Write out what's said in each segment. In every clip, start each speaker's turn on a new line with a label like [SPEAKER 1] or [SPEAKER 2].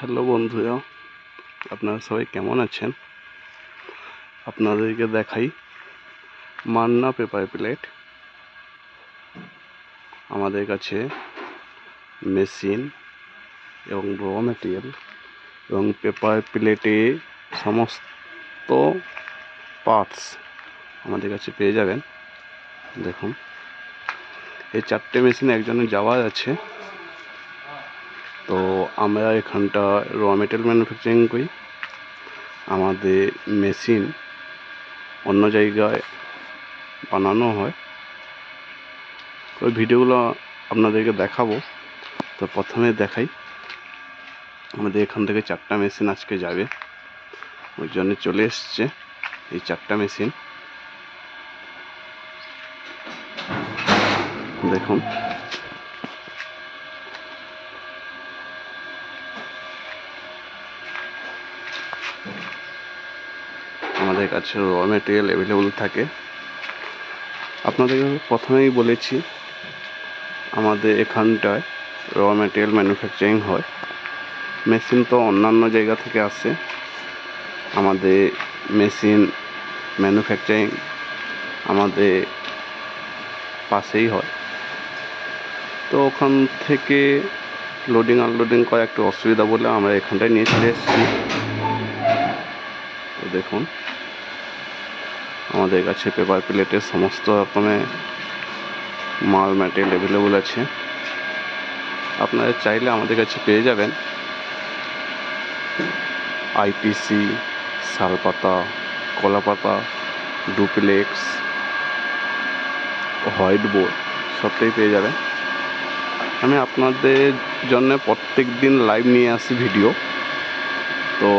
[SPEAKER 1] Hello বন্ধুরা, আপনারা সবাই কেমন আছেন? আপনাদেরকে দেখাই মান্না পেপার প্লেট। আমাদের কাছে মেশিন এবং র মেটেরিয়াল এবং পেপার প্লেটে সমস্ত পার্টস আমাদের কাছে পেয়ে যাবেন। দেখুন, এই চারটে মেশিন একজনের যাওয়ার আছে। তো আমরা এখানটা র মেটেরিয়াল ম্যানুফ্যাকচারিং করি। আমাদের মেশিন অন্য জায়গায় বানানো হয়। ওই ভিডিওগুলো আপনাদেরকে দেখাবো। তো প্রথমে দেখাই, আমাদের এখান থেকে চারটা মেশিন আজকে যাবে। ওই জন্য চলে এসছে এই চারটা মেশিন দেখুন। আমাদের কাছে র মেটেরিয়াল অ্যাভেলেবল থাকে। আপনাদেরকে আমি প্রথমেই বলেছি, আমাদের এখানটায় র মেটেরিয়াল ম্যানুফ্যাকচারিং হয়। মেশিন তো অন্যান্য জায়গা থেকে আসে। আমাদের মেশিন ম্যানুফ্যাকচারিং আমাদের পাশেই হয়। তো ওখান থেকে লোডিং আনলোডিং করা একটু অসুবিধা বলে আমরা এখানটায় নিয়ে চলে এসেছি। দেখুন। আমাদের কাছে পেপার প্লেটের সমস্ত রকমের মাল ম্যাটেরিয়াল অ্যাভেলেবল আছে। আপনারা চাইলে আমাদের কাছে পেয়ে যাবেন। আইটিসি শালপাতা কলাপাতা ডুপ্লেক্স হোয়াইট বোর্ড সবটাই পেয়ে যাবেন। আমি আপনাদের জন্য প্রত্যেক দিন লাইভ নিয়ে আসি ভিডিও তো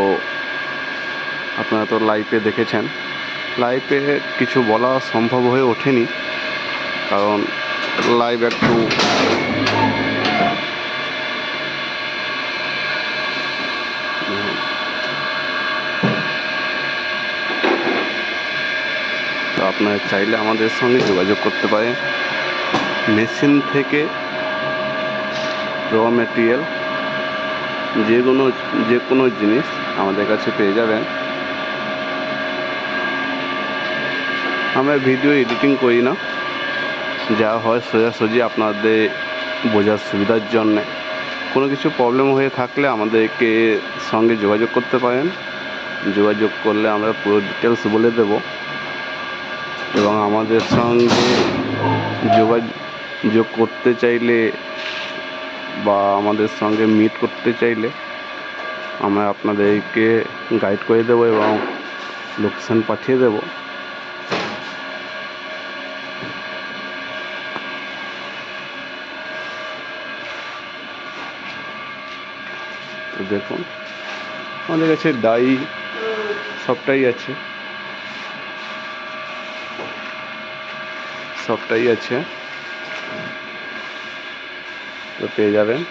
[SPEAKER 1] আপনারা তো লাইভে দেখেছেন। লাইভে কিছু বলা সম্ভব হয়ে ওঠেনি, কারণ লাইভ একটু তো আপনারা চাইলে আমাদের সঙ্গে যোগাযোগ করতে পারেন। মেশিন থেকে র মেটেরিয়াল যে কোনো যে কোনো জিনিস আমাদের কাছে পেয়ে যাবেন। আমরা ভিডিও এডিটিং করি না। যা হয় সোজাসুজি আপনাদের বোঝার সুবিধার জন্যে। কোনো কিছু প্রবলেম হয়ে থাকলে আমাদেরকে সঙ্গে যোগাযোগ করতে পারেন। যোগাযোগ করলে আমরা পুরো ডিটেলস বলে দেব। এবং আমাদের সঙ্গে যোগাযোগ করতে চাইলে বা আমাদের সঙ্গে মিট করতে চাইলে আমরা আপনাদেরকে গাইড করে দেবো এবং লোকেশন পাঠিয়ে দেবো। দেখুন। আমাদের কাছে ডাই সবটাই আছে। সবটাই আছে। তো পেয়ে যাবেন।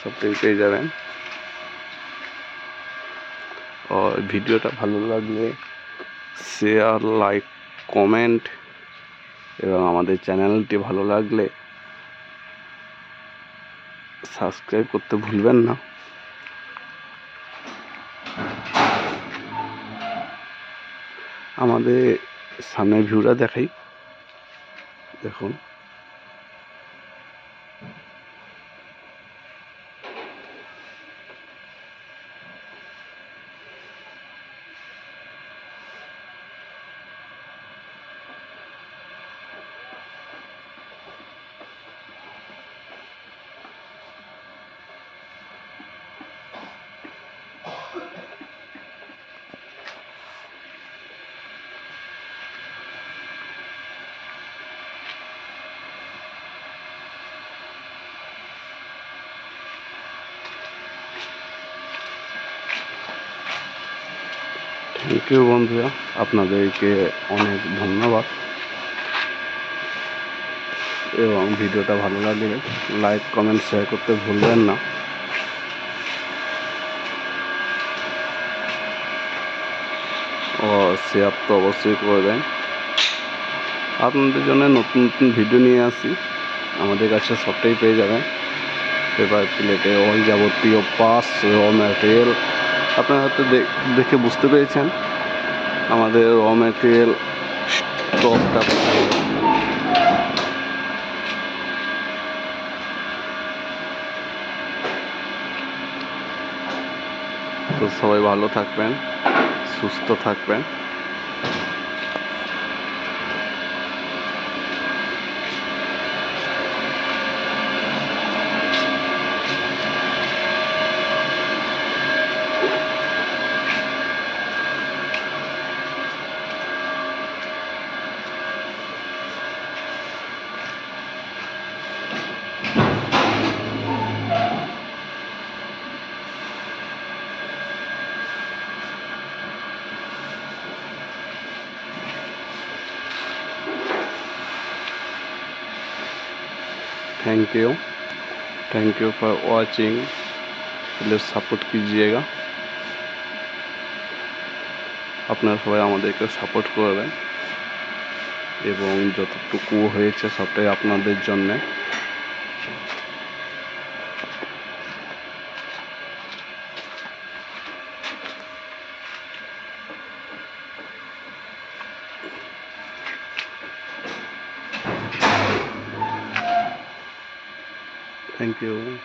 [SPEAKER 1] সবটাই পেয়ে যাবেন। ভিডিওটা ভালো লাগলে শেয়ার লাইক কমেন্ট এবং আমাদের চ্যানেলটি ভালো লাগলে সাবস্ক্রাইব করতে ভুলবেন না। আমাদের সামনে ভিউটা দেখাই। দেখুন। থ্যাংক ইউ বন্ধুরা, আপনাদেরকে অনেক ধন্যবাদ। এবং ভিডিওটা ভালো লাগলে লাইক, কমেন্ট, শেয়ার করতে ভুলবেন না। ও, শেয়ার তো অবশ্যই করে দেন। আপনাদের জন্য নতুন নতুন ভিডিও নিয়ে আসি। আমাদের কাছে সবটাই পেয়ে যাবেন। পেপার প্লেটে অল যাবতীয় পাস, র ম্যাটেরিয়াল আপনারা হয়তো দেখে বুঝতে পেরেছেন, আমাদের র ম্যাটেরিয়াল স্টকটা তো সবাই ভালো থাকবেন, সুস্থ থাকবেন। thank you thank you for watching please support कीजिएगा আপনারা সবাই আমাদেরকে সাপোর্ট করবেন এবং যতটুকু হয়েছে সবটাই আপনাদের জন্যে Thank you.